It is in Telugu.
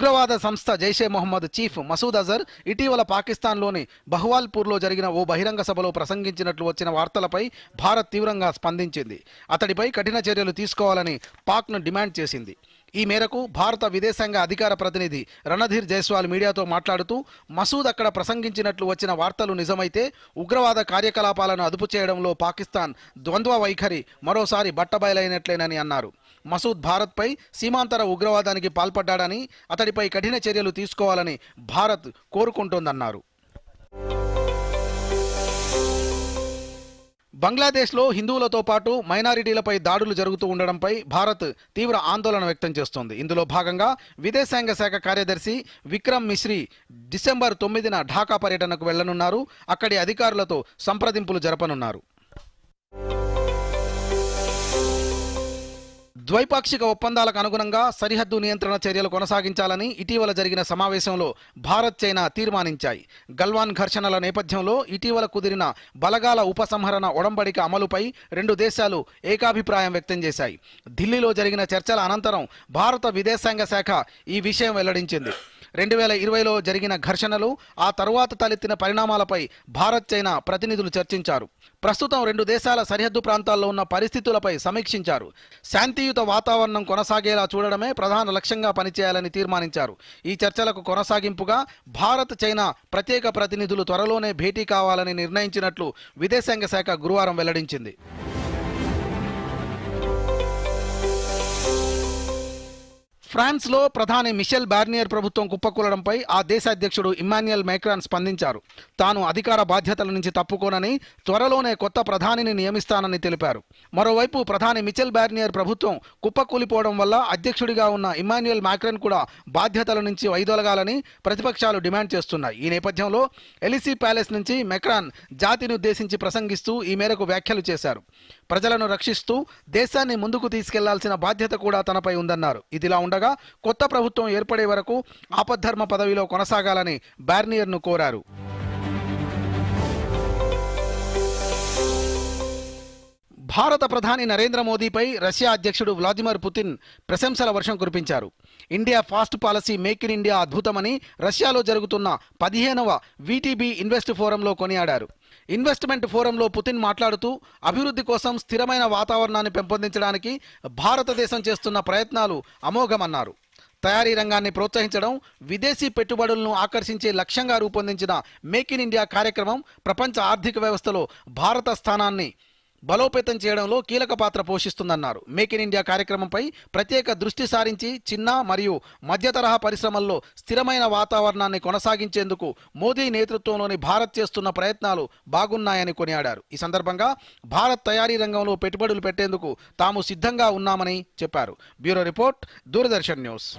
ఉగ్రవాద సంస్థ జైషే మొహమ్మద్ చీఫ్ మసూద్ అజర్ ఇటీవల పాకిస్తాన్లోని బహ్వాల్పూర్లో జరిగిన ఓ బహిరంగ సభలో ప్రసంగించినట్లు వచ్చిన వార్తలపై భారత్ తీవ్రంగా స్పందించింది. అతడిపై కఠిన చర్యలు తీసుకోవాలని పాక్ను డిమాండ్ చేసింది. ఈ మేరకు భారత విదేశాంగ అధికార ప్రతినిధి రణధీర్ జైస్వాల్ మీడియాతో మాట్లాడుతూ మసూద్ అక్కడ ప్రసంగించినట్లు వచ్చిన వార్తలు నిజమైతే ఉగ్రవాద కార్యకలాపాలను అదుపు చేయడంలో పాకిస్తాన్ ద్వంద్వ వైఖరి మరోసారి బట్టబయలైనట్లేనని అన్నారు. మసూద్ భారత్పై సీమాంతర ఉగ్రవాదానికి పాల్పడ్డాడని అతడిపై కఠిన చర్యలు తీసుకోవాలని భారత్ కోరుకుంటోందన్నారు. బంగ్లాదేశ్లో హిందువులతో పాటు మైనారిటీలపై దాడులు జరుగుతూ ఉండడంపై భారత్ తీవ్ర ఆందోళన వ్యక్తం చేస్తోంది. ఇందులో భాగంగా విదేశాంగ శాఖ కార్యదర్శి విక్రమ్ మిశ్రీ డిసెంబర్ తొమ్మిదిన ఢాకా పర్యటనకు వెళ్ళనున్నారు అక్కడి అధికారులతో సంప్రదింపులు జరపనున్నారు. ద్వైపాక్షిక ఒప్పందాలకు అనుగుణంగా సరిహద్దు నియంత్రణ చర్యలు కొనసాగించాలని ఇటీవల జరిగిన సమావేశంలో భారత్ చైనా తీర్మానించాయి. గల్వాన్ ఘర్షణల నేపథ్యంలో ఇటీవల కుదిరిన బలగాల ఉపసంహరణ ఒడంబడిక అమలుపై రెండు దేశాలు ఏకాభిప్రాయం వ్యక్తం చేశాయి. ఢిల్లీలో జరిగిన చర్చల అనంతరం భారత విదేశాంగ శాఖ ఈ విషయం వెల్లడించింది. రెండు వేల ఇరవైలో జరిగిన ఘర్షణలు ఆ తరువాత తలెత్తిన పరిణామాలపై భారత్ చైనా ప్రతినిధులు చర్చించారు. ప్రస్తుతం రెండు దేశాల సరిహద్దు ప్రాంతాల్లో ఉన్న పరిస్థితులపై సమీక్షించారు. శాంతియుత వాతావరణం కొనసాగేలా చూడడమే ప్రధాన లక్ష్యంగా పనిచేయాలని తీర్మానించారు. ఈ చర్చలకు కొనసాగింపుగా భారత్ చైనా ప్రత్యేక ప్రతినిధులు త్వరలోనే భేటీ కావాలని నిర్ణయించినట్లు విదేశాంగ శాఖ గురువారం వెల్లడించింది. ఫ్రాన్స్లో ప్రధాని మిషెల్ బార్నియర్ ప్రభుత్వం కుప్పకూలడంపై ఆ దేశ అధ్యక్షుడు ఇమాన్యుయల్ మైక్రాన్ స్పందించారు. తాను అధికార బాధ్యతల నుంచి తప్పుకోనని త్వరలోనే కొత్త ప్రధానిని నియమిస్తానని తెలిపారు. మరోవైపు ప్రధాని మిచెల్ బార్నియర్ ప్రభుత్వం కుప్పకూలిపోవడం వల్ల అధ్యక్షుడిగా ఉన్న ఇమాన్యుయల్ మైక్రాన్ కూడా బాధ్యతల నుంచి వైదొలగాలని ప్రతిపక్షాలు డిమాండ్ చేస్తున్నాయి. ఈ నేపథ్యంలో ఎలిసీ ప్యాలెస్ నుంచి మెక్రాన్ జాతిని ఉద్దేశించి ప్రసంగిస్తూ ఈ మేరకు వ్యాఖ్యలు చేశారు. ప్రజలను రక్షిస్తూ దేశాన్ని ముందుకు తీసుకెళ్ళాల్సిన బాధ్యత కూడా తనపై ఉందన్నారు. ఇదిలా ఉండగా కొత్త ప్రభుత్వం ఏర్పడే వరకు ఆపద్ధర్మ పదవిలో కొనసాగాలని బార్నియర్ను కోరారు. భారత ప్రధాని నరేంద్ర మోదీపై రష్యా అధ్యక్షుడు వ్లాదిమిర్ పుతిన్ ప్రశంసల వర్షం కురిపించారు. India first policy make in India అద్భుతమని రష్యాలో జరుగుతున్న పదిహేనవ వీటీబీ ఇన్వెస్ట్ ఫోరంలో కొనియాడారు. ఇన్వెస్ట్మెంట్ ఫోరంలో పుతిన్ మాట్లాడుతూ అభివృద్ధి కోసం స్థిరమైన వాతావరణాన్ని పెంపొందించడానికి భారతదేశం చేస్తున్న ప్రయత్నాలు అమోఘమన్నారు. తయారీ రంగాన్ని ప్రోత్సహించడం విదేశీ పెట్టుబడులను ఆకర్షించే లక్ష్యంగా రూపొందించిన మేక్ ఇన్ ఇండియా కార్యక్రమం ప్రపంచ ఆర్థిక వ్యవస్థలో భారత స్థానాన్ని బలోపేతం చేయడంలో కీలక పాత్ర పోషిస్తుందన్నారు. మేక్ ఇన్ ఇండియా కార్యక్రమంపై ప్రత్యేక దృష్టి సారించి చిన్న మరియు మధ్య తరహా పరిశ్రమల్లో స్థిరమైన వాతావరణాన్ని కొనసాగించేందుకు మోదీ నేతృత్వంలోని భారత్ చేస్తున్న ప్రయత్నాలు బాగున్నాయని కొనియాడారు. ఈ సందర్భంగా భారత్ తయారీ రంగంలో పెట్టుబడులు పెట్టేందుకు తాము సిద్ధంగా ఉన్నామని చెప్పారు. Bureau report Doordarshan news.